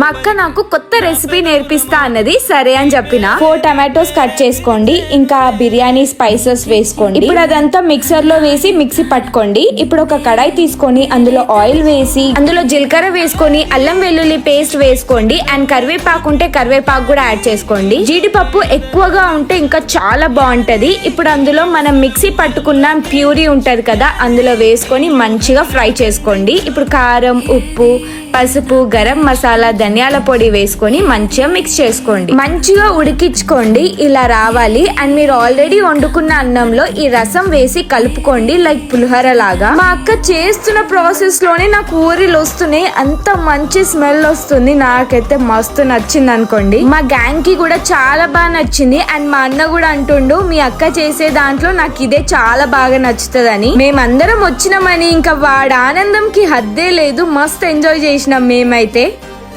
మా అక్క నాకు కొత్త రెసిపీ నేర్పిస్తా అన్నది సరే అని చెప్పిన. ఫోర్ టమాటోస్ కట్ చేసుకోండి ఇంకా బిర్యానీ స్పైసెస్ వేసుకోండి. ఇప్పుడు అదంతా మిక్సర్లో వేసి మిక్సీ పట్టుకోండి. ఇప్పుడు ఒక కడాయి తీసుకొని అందులో ఆయిల్ వేసి అందులో జీలకర్ర వేసుకొని అల్లం వెల్లుల్లి పేస్ట్ వేసుకోండి. అండ్ కరివేపాకు ఉంటే కరివేపాకు కూడా యాడ్ చేసుకోండి. జీడిపప్పు ఎక్కువగా ఉంటే ఇంకా చాలా బాగుంటది. ఇప్పుడు అందులో మనం మిక్సీ పట్టుకున్న ప్యూరీ ఉంటది కదా అందులో వేసుకొని మంచిగా ఫ్రై చేసుకోండి. ఇప్పుడు కారం ఉప్పు పసుపు గరం మసాలా ధనియాల పొడి వేసుకొని మంచిగా మిక్స్ చేసుకోండి. మంచిగా ఉడికించుకోండి ఇలా రావాలి. అండ్ మీరు ఆల్రెడీ వండుకున్న అన్నంలో ఈ రసం వేసి కలుపుకోండి లైక్ పులిహోర లాగా మా అక్క చేస్తున్న ప్రాసెస్లోనే నాకు ఊరిలు వస్తున్నాయి. అంత మంచి స్మెల్ వస్తుంది. నాకైతే మస్తు నచ్చింది అనుకోండి. మా గ్యాంగ్కి కూడా చాలా బాగా నచ్చింది. అండ్ మా అన్న కూడా అంటుండు మీ అక్క చేసే దాంట్లో నాకు ఇదే చాలా బాగా నచ్చుతుందని. మేమందరం వచ్చినామని ఇంకా వాడు ఆనందంకి హద్దే లేదు. మస్తు ఎంజాయ్ చేసినాం మేమైతే.